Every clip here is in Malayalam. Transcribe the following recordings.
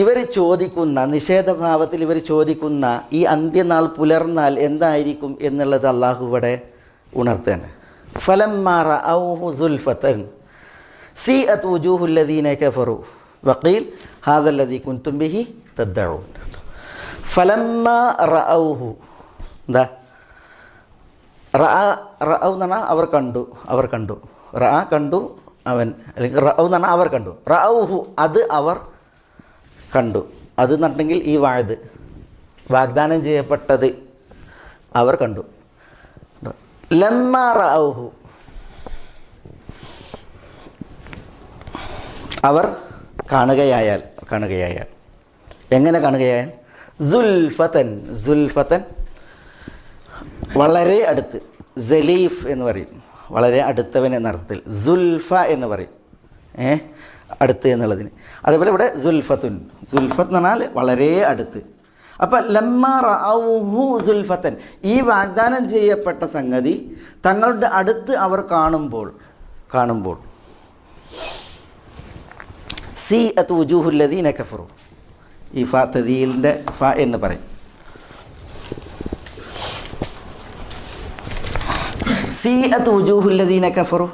ഇവർ ചോദിക്കുന്ന നിഷേധഭാവത്തിൽ ഇവർ ചോദിക്കുന്ന ഈ അന്ത്യനാൾ പുലർന്നാൽ എന്തായിരിക്കും എന്നുള്ളത് അള്ളാഹു ഇവിടെ ഉണർത്തുകയാണ്. ഫലം മാറ ഔഹു സി അത് ഉജൂഹുല്ലദീന കഫറു വക്കീൽ ഹാദല്ലദീ കുൻതുംബിഹി തദ്ദഊൻ. ഫലമ്മ റഔഹു എന്താ? റ റഔ എന്ന് അവർ കണ്ടു അവർ കണ്ടു. റ കണ്ടു അവൻ അല്ലെങ്കിൽ റൗ എന്ന് പറഞ്ഞാൽ അവർ കണ്ടു. റഔഹു അത് അവർ കണ്ടു. അത് ഈ വാഴത് വാഗ്ദാനം ചെയ്യപ്പെട്ടത് അവർ കണ്ടു. ലമ്മാറാവുഹു അവർ കാണുകയായാൽ കാണുകയായാൽ. എങ്ങനെ കാണുകയായാൽ? സുൽഫത്തൻ സുൽഫത്തൻ വളരെ അടുത്ത് ജലീഫ് എന്ന് പറയും. വളരെ അടുത്തവൻ എന്ന അർത്ഥത്തിൽ സുൽഫ എന്ന് പറയും. ഏ? അടുത്ത് എന്നുള്ളതിന്. അതേപോലെ ഇവിടെ സുൽഫത്തുൻ. സുൽഫത്ത് എന്ന് പറഞ്ഞാൽ വളരെ അടുത്ത്. അപ്പം ലമ്മ സുൽഫത്തൻ. ഈ വാഗ്ദാനം ചെയ്യപ്പെട്ട സംഗതി തങ്ങളുടെ അടുത്ത് അവർ കാണുമ്പോൾ കാണുമ്പോൾ. സി അത് ഉജൂഹുല്ലദീന കഫറു. ഈ ഫ തദീലിന്റെ ഫ എന്ന് പറയും. സി അത് ഉജൂഹുല്ലദീന കഫറു.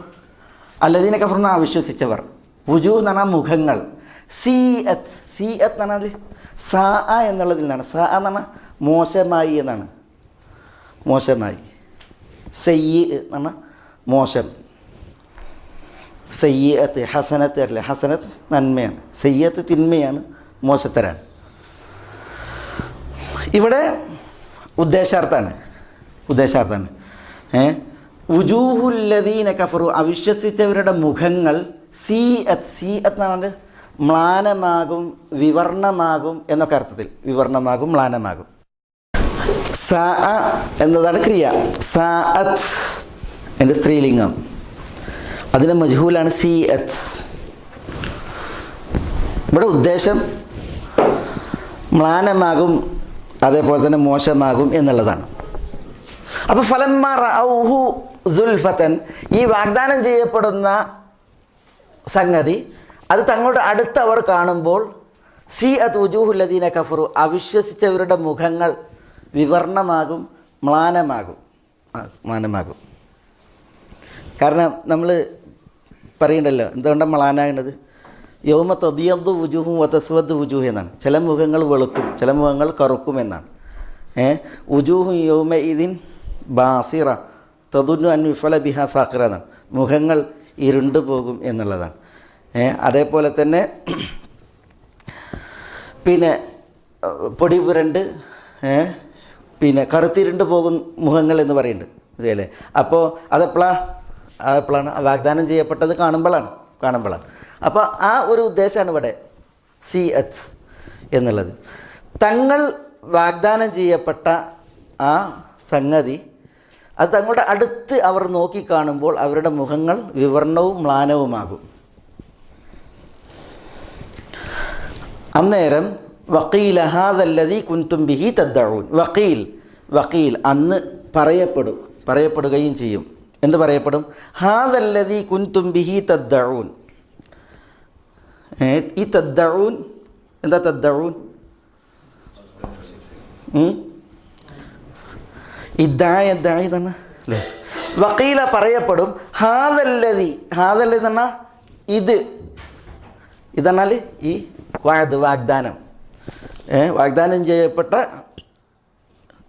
അല്ലദീന കഫറു എന്നാ വിശ്വസിച്ചവർ. ഉജൂ എന്ന് പറഞ്ഞാൽ മുഖങ്ങൾ. സി എത്ത് സി എത്ത് എന്ന് പറഞ്ഞാൽ സാ എന്നുള്ളതിൽ നിന്നാണ്. സാ എന്ന് പറഞ്ഞാൽ മോശമായി എന്നാണ്. മോശമായി. സെയ്യ് എന്ന് പറഞ്ഞാൽ മോശം. സയ്യത്ത് ഹസനത്ത് അല്ലേ ഹസനത്ത് നന്മയാണ്. സയ്യത്ത് തിന്മയാണ് മോശത്തരാണ്. ഇവിടെ ഉദ്ദേശാർത്ഥാണ് ഉദ്ദേശാർത്ഥാണ് ഏ? ഉജൂഹുല്ലദീന കഫറു അവിശ്വസിച്ചവരുടെ മുഖങ്ങൾ സീ അത്ത് സി അത് എന്ന് പറഞ്ഞാൽ മ്ലാനമാകും വിവർണമാകും എന്നൊക്കെ അർത്ഥത്തിൽ. വിവർണമാകും മ്ലാനമാകും. സ എന്നതാണ് ക്രിയ. സ അത്ത് എന്റെ സ്ത്രീലിംഗം. അതിന് മജ്ഹൂലാണ് സി എത്ത് ഇവിടെ ഉദ്ദേശം മ്ലാനമാകും അതേപോലെ തന്നെ മോശമാകും എന്നുള്ളതാണ്. അപ്പോൾ ഫലന്മാർ ഔഹു സുൽഫത്തൻ ഈ വാഗ്ദാനം ചെയ്യപ്പെടുന്ന സംഗതി. അത് തങ്ങളുടെ അടുത്ത് അവർ കാണുമ്പോൾ സി അത് ഉജൂഹുല്ലദീന കഫറു അവിശ്വസിച്ചവരുടെ മുഖങ്ങൾ വിവർണമാകും മ്ലാനമാകും. മ്ലാനമാകും. കാരണം നമ്മൾ പറയണ്ടല്ലോ എന്തുകൊണ്ടാണ് മ്ലാനാകുന്നത് യോമ തബിയദ്ദു വുജൂഹും വതസ്വദ് വുജൂഹ് എന്നാണ്. ചില മുഖങ്ങൾ വെളുക്കും ചില മുഖങ്ങൾ കറുക്കും എന്നാണ്. ഏ ഉജൂഹും യോമ ഇതിൻ ബാസിറ തതുന്നു അൻ വിഫല ബിഹ ഫാഖിറ എന്നാണ്. മുഖങ്ങൾ ഇരുണ്ടു പോകും എന്നുള്ളതാണ്. അതേപോലെ തന്നെ പിന്നെ പൊടി പുരണ്ട് പിന്നെ കറുത്തിരുണ്ട് പോകും മുഖങ്ങൾ എന്ന് പറയുന്നുണ്ട്. അല്ലേ അപ്പോൾ അതെപ്പോഴാണ് അതെപ്പോഴാണ് വാഗ്ദാനം ചെയ്യപ്പെട്ടത് കാണുമ്പോഴാണ്. കാണുമ്പോഴാണ്. അപ്പോൾ ആ ഒരു ഉദ്ദേശമാണ് ഇവിടെ സി എച്ച് എന്നുള്ളത്. തങ്ങൾ വാഗ്ദാനം ചെയ്യപ്പെട്ട ആ സംഗതി അത് തങ്ങളുടെ അടുത്ത് അവർ നോക്കിക്കാണുമ്പോൾ അവരുടെ മുഖങ്ങൾ വിവർണവും മ്ലാനവുമാകും. അന്നേരം വക്കീൽ അഹാദല്ലതി കുൻതും ബിഹി തദ്ദഊൻ. വക്കീൽ വക്കീൽ അന്ന് പറയപ്പെടും പറയപ്പെടുകയും ചെയ്യും. എന്ത് പറയപ്പെടും? ഹാദല്ലതി കുൻതും ബിഹി തദ്ദഊൻ. ഈ തദ്ദഊൻ എന്താ തദ്ദഊൻ? ഇദ്ദായ ഇദ്ദായ തന്നെ അല്ലേ? വക്കീല പറയപ്പെടും ഹാദല്ലതി ഹാദല്ലതി പറഞ്ഞാൽ ഇത്. ഇതെന്നാൽ ഈ വാദ് വാഗ്ദാനം. വാഗ്ദാനം ചെയ്യപ്പെട്ട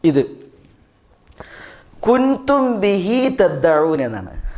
ഇത്. കുൻതും ബിഹി തദ്ദാവൂൻ എന്നാണ്.